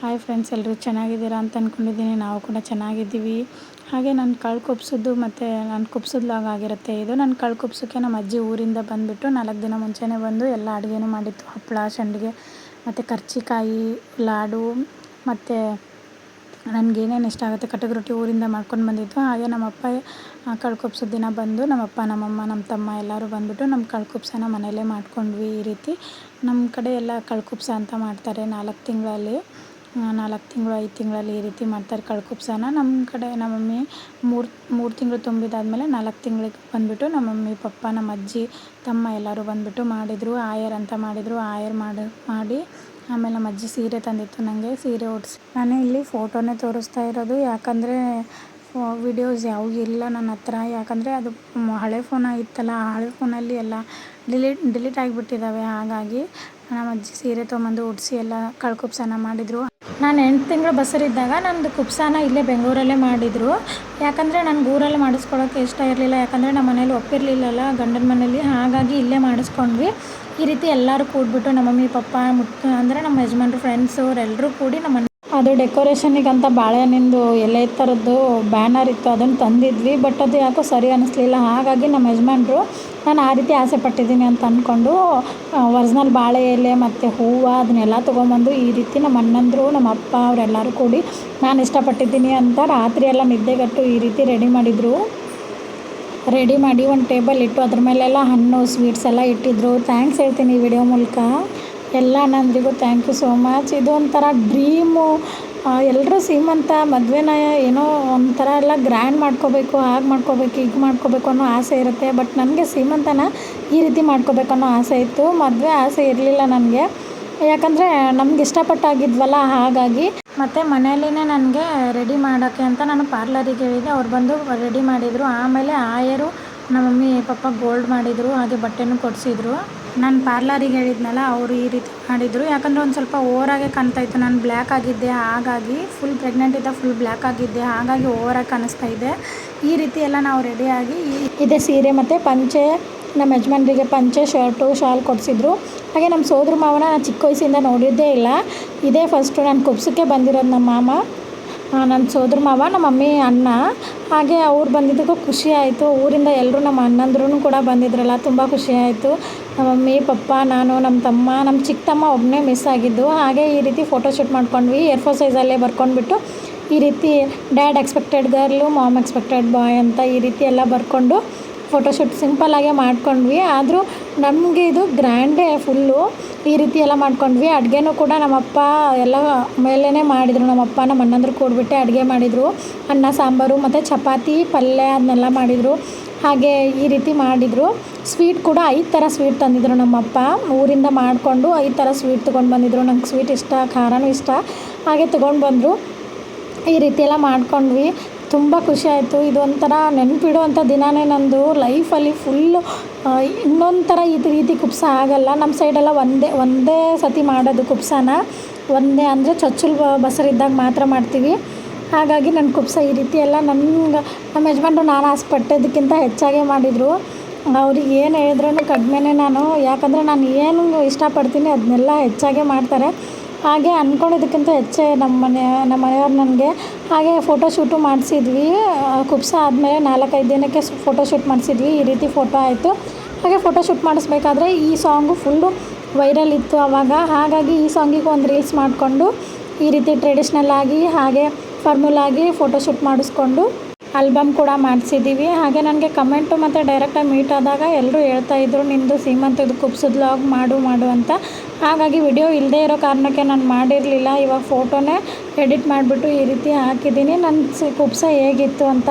Hi friends ಎಲ್ಲರೂ ಚೆನ್ನಾಗಿದ್ದೀರಾ ಅಂತ ಅಂದ್ಕೊಂಡಿದ್ದೀನಿ ನಾವು ಕೂಡ ಚೆನ್ನಾಗಿದ್ದೀವಿ. ಹಾಗೆ ನಾನು ಕಳ್ಳು ಕೊಪ್ಸೋದು ಮತ್ತು ನಾನು ಕುಪ್ಸೋದು ಲಾಗ್ ಆಗಿರುತ್ತೆ. ಇದು ನಾನು ಕಳ್ಳು ಕುಪ್ಸೋಕ್ಕೆ ನಮ್ಮ ಅಜ್ಜಿ ಊರಿಂದ ಬಂದುಬಿಟ್ಟು ನಾಲ್ಕು ದಿನ ಮುಂಚೆನೇ ಬಂದು ಎಲ್ಲ ಅಡುಗೆನೂ ಮಾಡಿತ್ತು. ಹಪ್ಪಳ ಸಂಡಿಗೆ ಮತ್ತು ಕರ್ಚಿಕಾಯಿ, ಲಾಡು, ಮತ್ತು ನನಗೇನೇನು ಇಷ್ಟ ಆಗುತ್ತೆ ಕಟಕ್ ರೊಟ್ಟಿ ಊರಿಂದ ಮಾಡ್ಕೊಂಡು ಬಂದಿತ್ತು. ಹಾಗೆ ನಮ್ಮಪ್ಪ ಕಳ್ಳು ಕುಪ್ಸೋ ದಿನ ಬಂದು ನಮ್ಮಪ್ಪ ನಮ್ಮಮ್ಮ ನಮ್ಮ ತಮ್ಮ ಎಲ್ಲರೂ ಬಂದುಬಿಟ್ಟು ನಮ್ಮ ಕಳ್ಳು ಕುಪ್ಸನ ಮನೆಯಲ್ಲೇ ಮಾಡ್ಕೊಂಡ್ವಿ ಈ ರೀತಿ. ನಮ್ಮ ಕಡೆ ಎಲ್ಲ ಕಳ್ಳು ಕುಪ್ಸ ಅಂತ ಮಾಡ್ತಾರೆ ನಾಲ್ಕು ತಿಂಗಳಲ್ಲಿ. ನಾಲ್ಕು ತಿಂಗಳು, ಐದು ತಿಂಗಳಲ್ಲಿ ಈ ರೀತಿ ಮಾಡ್ತಾರೆ ಕಳ್ಕುಪ್ಸಾನ. ನಮ್ಮ ಕಡೆ ನಮ್ಮ ಮಮ್ಮಿ ಮೂರು ಮೂರು ತಿಂಗಳು ತುಂಬಿದಾದ್ಮೇಲೆ ನಾಲ್ಕು ತಿಂಗಳಿಗೆ ಬಂದುಬಿಟ್ಟು ನಮ್ಮ ಮಮ್ಮಿ ಪಪ್ಪ, ನಮ್ಮ ಅಜ್ಜಿ, ತಮ್ಮ ಎಲ್ಲರೂ ಬಂದುಬಿಟ್ಟು ಮಾಡಿದರು, ಆಯರ್ ಅಂತ ಮಾಡಿದರು, ಆಯರ್ ಮಾಡಿ ಮಾಡಿ ಆಮೇಲೆ ನಮ್ಮ ಅಜ್ಜಿ ಸೀರೆ ತಂದಿತ್ತು ನನಗೆ ಸೀರೆ ಉಡ್ಸಿ. ನಾನು ಇಲ್ಲಿ ಫೋಟೋನೇ ತೋರಿಸ್ತಾ ಇರೋದು. ಯಾಕಂದರೆ ವಿಡಿಯೋಸ್ ಯಾವು ಇಲ್ಲ ನನ್ನ ಹತ್ರ. ಯಾಕಂದರೆ ಅದು ಹಳೆ ಫೋನ್ ಇತ್ತಲ್ಲ ಆ ಹಳೆ ಫೋನಲ್ಲಿ ಎಲ್ಲ ಡಿಲೀಟ್ ಡಿಲೀಟ್ ಆಗಿಬಿಟ್ಟಿದ್ದಾವೆ ಹಾಗಾಗಿ ನಮ್ಮ ಅಜ್ಜಿ ಸೀರೆ ತೊಗೊಂಬಂದು ಉಡಿಸಿ ಎಲ್ಲ ಕಳ್ಕುಪ್ಸನ ಮಾಡಿದರು. ನಾನು ಎಂಟು ತಿಂಗಳು ಬಸರಿದ್ದಾಗ ನಂದು ಕುಪ್ಸಾನ ಇಲ್ಲೇ ಬೆಂಗಳೂರಲ್ಲೇ ಮಾಡಿದರು. ಯಾಕಂದರೆ ನನಗೆ ಊರಲ್ಲಿ ಮಾಡಿಸ್ಕೊಳ್ಳೋಕೆ ಇಷ್ಟ ಇರಲಿಲ್ಲ. ಯಾಕಂದರೆ ನಮ್ಮ ಮನೇಲಿ ಒಪ್ಪಿರಲಿಲ್ಲಲ್ಲ ಗಂಡನ ಮನೇಲಿ. ಹಾಗಾಗಿ ಇಲ್ಲೇ ಮಾಡಿಸ್ಕೊಂಡ್ವಿ. ಈ ರೀತಿ ಎಲ್ಲರೂ ಕೂಡ್ಬಿಟ್ಟು ನಮ್ಮ ಮಮ್ಮಿ, ಪಪ್ಪ, ಮುತ್ತು, ಅಂದರೆ ನಮ್ಮ ಯಜಮಾನ್ರು ಫ್ರೆಂಡ್ಸು ಅವರೆಲ್ಲರೂ ಕೂಡಿ ನಮ್ಮ ಅದು ಡೆಕೋರೇಷನಿಗಂತ ಬಾಳೆಹಣ್ಣಿಂದು ಎಲೆ ಥರದ್ದು ಬ್ಯಾನರ್ ಇತ್ತು, ಅದನ್ನು ತಂದಿದ್ವಿ. ಬಟ್ ಅದು ಯಾಕೋ ಸರಿ ಅನ್ನಿಸ್ಲಿಲ್ಲ ಹಾಗಾಗಿ ನಮ್ಮ ಯಜಮಾನ್ರು, ನಾನು ಆ ರೀತಿ ಆಸೆ ಪಟ್ಟಿದ್ದೀನಿ ಅಂತ ಅಂದ್ಕೊಂಡು ಒರಿಜಿನಲ್ ಬಾಳೆ ಎಲೆ ಮತ್ತು ಹೂವು ಅದನ್ನೆಲ್ಲ ತೊಗೊಂಬಂದು ಈ ರೀತಿ ನಮ್ಮ ಅಣ್ಣಂದರು, ನಮ್ಮ ಅಪ್ಪ ಅವರೆಲ್ಲರೂ ಕೂಡಿ ನಾನು ಇಷ್ಟಪಟ್ಟಿದ್ದೀನಿ ಅಂತ ರಾತ್ರಿ ಎಲ್ಲ ನಿದ್ದೆಗಟ್ಟು ಈ ರೀತಿ ರೆಡಿ ಮಾಡಿದರು. ರೆಡಿ ಮಾಡಿ ಒಂದು ಟೇಬಲ್ ಇಟ್ಟು ಅದ್ರ ಮೇಲೆಲ್ಲ ಹಣ್ಣು ಸ್ವೀಟ್ಸ್ ಎಲ್ಲ ಇಟ್ಟಿದ್ರು. ಥ್ಯಾಂಕ್ಸ್ ಹೇಳ್ತೀನಿ ಈ ವಿಡಿಯೋ ಮೂಲಕ. ಎಲ್ಲ ನಂದಿಗೂ ಥ್ಯಾಂಕ್ ಯು ಸೋ ಮಚ್ ಇದು ಒಂಥರ ಡ್ರೀಮು ಎಲ್ಲರೂ ಸೀಮಂತ ಮದುವೆನ ಏನೋ ಒಂಥರ ಎಲ್ಲ ಗ್ರ್ಯಾಂಡ್ ಮಾಡ್ಕೋಬೇಕು, ಹಾಗೆ ಮಾಡ್ಕೋಬೇಕು, ಹೀಗೆ ಮಾಡ್ಕೋಬೇಕು ಅನ್ನೋ ಆಸೆ ಇರುತ್ತೆ. ಬಟ್ ನನಗೆ ಸೀಮಂತನ ಈ ರೀತಿ ಮಾಡ್ಕೋಬೇಕು ಅನ್ನೋ ಆಸೆ ಇತ್ತು. ಮದುವೆ ಆಸೆ ಇರಲಿಲ್ಲ ನನಗೆ. ಯಾಕಂದರೆ ನಮ್ಗೆ ಇಷ್ಟಪಟ್ಟಾಗಿದ್ವಲ್ಲ, ಹಾಗಾಗಿ. ಮತ್ತು ಮನೆಯಲ್ಲಿನೇ ನನಗೆ ರೆಡಿ ಮಾಡೋಕ್ಕೆ ಅಂತ ನಾನು ಪಾರ್ಲರಿಗೆ ಹೇಳಿದೆ. ಅವ್ರು ಬಂದು ರೆಡಿ ಮಾಡಿದರು. ಆಮೇಲೆ ಆಯರು ನಮ್ಮ ಮಮ್ಮಿ, ಪಪ್ಪ ಗೋಲ್ಡ್ ಮಾಡಿದರು, ಹಾಗೆ ಬಟ್ಟೆನೂ ಕೊಡಿಸಿದ್ರು. ನಾನು ಪಾರ್ಲರಿಗೆ ಹೇಳಿದ್ನಲ್ಲ, ಅವರು ಈ ರೀತಿ ಮಾಡಿದರು. ಯಾಕಂದರೆ ಒಂದು ಸ್ವಲ್ಪ ಓವರಾಗೆ ಕಾಣ್ತಾ ಇತ್ತು ನಾನು ಬ್ಲ್ಯಾಕ್ ಆಗಿದ್ದೆ, ಹಾಗಾಗಿ ಫುಲ್ ಪ್ರೆಗ್ನೆಂಟ್ ಇದ್ದ ಫುಲ್ ಬ್ಲ್ಯಾಕ್ ಆಗಿದ್ದೆ, ಹಾಗಾಗಿ ಓವರಾಗಿ ಕಾಣಿಸ್ತಾ ಇದೆ ಈ ರೀತಿ ಎಲ್ಲ ನಾವು ರೆಡಿಯಾಗಿ ಇದೆ ಸೀರೆ ಮತ್ತು ಪಂಚೆ ನಮ್ಮ ಯಜಮಾನ್ರಿಗೆ ಪಂಚೆ ಶರ್ಟು, ಶಾಲ್ ಕೊಡಿಸಿದ್ರು. ಹಾಗೆ ನಮ್ಮ ಸೋದ್ರ ಮಾವನ ನಾನು ಚಿಕ್ಕ ವಯಸ್ಸಿಂದ ನೋಡಿದ್ದೇ ಇಲ್ಲ. ಇದೇ ಫಸ್ಟು ನಾನು ಕುಬ್ಸಕ್ಕೆ ಬಂದಿರೋದು ನಮ್ಮ ಮಾಮ. ನನ್ನ ಸೋದ್ರ ಮಾವ, ನಮ್ಮ ಮಮ್ಮಿ ಅಣ್ಣ. ಹಾಗೆ ಅವ್ರು ಬಂದಿದ್ದಕ್ಕೂ ಖುಷಿ ಆಯಿತು. ಊರಿಂದ ಎಲ್ಲರೂ ನಮ್ಮ ಅಣ್ಣಂದ್ರೂ ಕೂಡ ಬಂದಿದ್ರಲ್ಲ, ತುಂಬ ಖುಷಿ ಆಯಿತು. ನಮ್ಮ ಮಮ್ಮಿ, ಪಪ್ಪ, ನಾನು, ನಮ್ಮ ತಮ್ಮ, ನಮ್ಮ ಚಿಕ್ಕ ತಮ್ಮ ಒಬ್ಬನೇ ಮಿಸ್ ಆಗಿದ್ದು. ಹಾಗೆ ಈ ರೀತಿ ಫೋಟೋ ಶೂಟ್ ಮಾಡ್ಕೊಂಡ್ವಿ. ಏರ್ ಫೋರ್ ಸೈಜಲ್ಲೇ ಬರ್ಕೊಂಡ್ಬಿಟ್ಟು ಈ ರೀತಿ dad expected girl mom expected boy ಅಂತ ಈ ರೀತಿ ಎಲ್ಲ ಬರ್ಕೊಂಡು ಫೋಟೋಶೂಟ್ ಸಿಂಪಲ್ಲಾಗೆ ಮಾಡ್ಕೊಂಡ್ವಿ. ಆದರೂ ನಮಗೆ ಇದು ಗ್ರ್ಯಾಂಡೇ ಫುಲ್ಲು. ಈ ರೀತಿ ಎಲ್ಲ ಮಾಡ್ಕೊಂಡ್ವಿ. ಅಡುಗೆನೂ ಕೂಡ ನಮ್ಮಪ್ಪ ಎಲ್ಲ ಮೇಲೇ ಮಾಡಿದರು. ನಮ್ಮಪ್ಪ, ನಮ್ಮ ಅಣ್ಣಂದ್ರು ಕೂಡಿಬಿಟ್ಟೆ ಅಡುಗೆ ಮಾಡಿದರು. ಅನ್ನ, ಸಾಂಬಾರು ಮತ್ತು ಚಪಾತಿ, ಪಲ್ಯ ಅದನ್ನೆಲ್ಲ ಮಾಡಿದರು. ಹಾಗೆ ಈ ರೀತಿ ಮಾಡಿದರು. ಸ್ವೀಟ್ ಕೂಡ ಐದು ಥರ ಸ್ವೀಟ್ ತಂದಿದ್ರು ನಮ್ಮಪ್ಪ. ಊರಿಂದ ಮಾಡಿಕೊಂಡು ಐದು ಥರ ಸ್ವೀಟ್ ತೊಗೊಂಡು ಬಂದಿದ್ರು. ನಂಗೆ ಸ್ವೀಟ್ ಇಷ್ಟ, ಖಾರನೂ ಇಷ್ಟ. ಹಾಗೆ ತೊಗೊಂಡು ಬಂದರು. ಈ ರೀತಿ ಎಲ್ಲ ಮಾಡ್ಕೊಂಡ್ವಿ. ತುಂಬ ಖುಷಿ ಆಯಿತು. ಇದೊಂಥರ ನೆನಪಿಡುವಂಥ ದಿನವೇ ನಂದು. ಲೈಫಲ್ಲಿ ಫುಲ್ಲು ಇನ್ನೊಂದು ಥರ ಇದು ರೀತಿ ಕುಪ್ಸ ಆಗಲ್ಲ. ನಮ್ಮ ಸೈಡೆಲ್ಲ ಒಂದೇ ಒಂದೇ ಸತಿ ಮಾಡೋದು ಕುಪ್ಸನ. ಒಂದೇ ಅಂದರೆ ಚೊಚ್ಚಲು ಬಸರಿದ್ದಾಗ ಮಾತ್ರ ಮಾಡ್ತೀವಿ. ಹಾಗಾಗಿ ನನ್ನ ಕುಪ್ಸ ಈ ರೀತಿ ಎಲ್ಲ ನನ್ಗೆ ನಮ್ಮ ಯಜಮಾನ್ರು ನಾನು ಆಸೆಪಟ್ಟದಕ್ಕಿಂತ ಹೆಚ್ಚಾಗೇ ಮಾಡಿದರು. ಅವ್ರಿಗೆ ಏನು ಹೇಳಿದ್ರೂ ಕಡಿಮೆನೇ ನಾನು. ಯಾಕಂದರೆ ನಾನು ಏನು ಇಷ್ಟಪಡ್ತೀನಿ ಅದನ್ನೆಲ್ಲ ಹೆಚ್ಚಾಗೇ ಮಾಡ್ತಾರೆ. ಹಾಗೆ ಅಂದ್ಕೊಂಡಿದ್ದಕ್ಕಿಂತ ಹೆಚ್ಚೇ ನಮ್ಮ ಮನೆ, ನಮ್ಮ ಮನೆಯವ್ರು ನನಗೆ ಹಾಗೆ ಫೋಟೋ ಶೂಟು ಮಾಡಿಸಿದ್ವಿ. ಕುಬ್ಸ ಆದಮೇಲೆ ನಾಲ್ಕೈದು ದಿನಕ್ಕೆ ಫೋಟೋ ಶೂಟ್ ಮಾಡಿಸಿದ್ವಿ. ಈ ರೀತಿ ಫೋಟೋ ಆಯಿತು. ಹಾಗೆ ಫೋಟೋ ಶೂಟ್ ಮಾಡಿಸ್ಬೇಕಾದ್ರೆ ಈ ಸಾಂಗು ಫುಲ್ಲು ವೈರಲ್ ಇತ್ತು ಆವಾಗ ಹಾಗಾಗಿ ಈ ಸಾಂಗಿಗೆ ಒಂದು ರೀಲ್ಸ್ ಮಾಡಿಕೊಂಡು ಈ ರೀತಿ ಟ್ರೆಡಿಷ್ನಲ್ ಆಗಿ ಹಾಗೆ ಫಾರ್ಮುಲಾಗಿ ಫೋಟೋಶೂಟ್ ಫೋಟೋ ಶೂಟ್ ಮಾಡಿಸ್ಕೊಂಡು ಆಲ್ಬಮ್ ಕೂಡ ಮಾಡಿಸಿದ್ದೀವಿ ಹಾಗೆ ನನಗೆ ಕಮೆಂಟು ಮತ್ತು ಡೈರೆಕ್ಟಾಗಿ ಮೀಟ್ ಆದಾಗ ಎಲ್ಲರೂ ಹೇಳ್ತಾ ಇದ್ರು ನಿಮ್ಮದು ಸೀಮಂತದ್ದು ಕುಪ್ಸದ್ ಲಾಗ್ ಮಾಡು ಮಾಡು ಅಂತ. ಹಾಗಾಗಿ ವಿಡಿಯೋ ಇಲ್ಲದೇ ಇರೋ ಕಾರಣಕ್ಕೆ ನಾನು ಮಾಡಿರಲಿಲ್ಲ. ಇವಾಗ ಫೋಟೋನೇ ಎಡಿಟ್ ಮಾಡಿಬಿಟ್ಟು ಈ ರೀತಿ ಹಾಕಿದ್ದೀನಿ. ನನ್ನ ಕುಪ್ಸ ಹೇಗಿತ್ತು ಅಂತ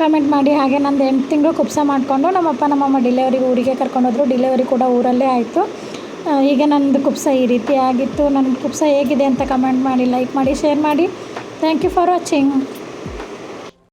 ಕಮೆಂಟ್ ಮಾಡಿ. ಹಾಗೆ ನಂದು ಎಂಟು ತಿಂಗಳು ಕುಪ್ಸ ಮಾಡಿಕೊಂಡು ನಮ್ಮಪ್ಪ, ನಮ್ಮಮ್ಮ ಡಿಲೆವರಿಗೆ ಊರಿಗೆ ಕರ್ಕೊಂಡೋದ್ರು ಡಿಲೆವರಿ ಕೂಡ ಊರಲ್ಲೇ ಆಯಿತು. ಈಗ ನಂದು ಕುಪ್ಸ ಈ ರೀತಿ ಆಗಿತ್ತು. ನನ್ನ ಕುಪ್ಸ ಹೇಗಿದೆ ಅಂತ ಕಮೆಂಟ್ ಮಾಡಿ ಲೈಕ್ ಮಾಡಿ ಶೇರ್ ಮಾಡಿ. Thank you for watching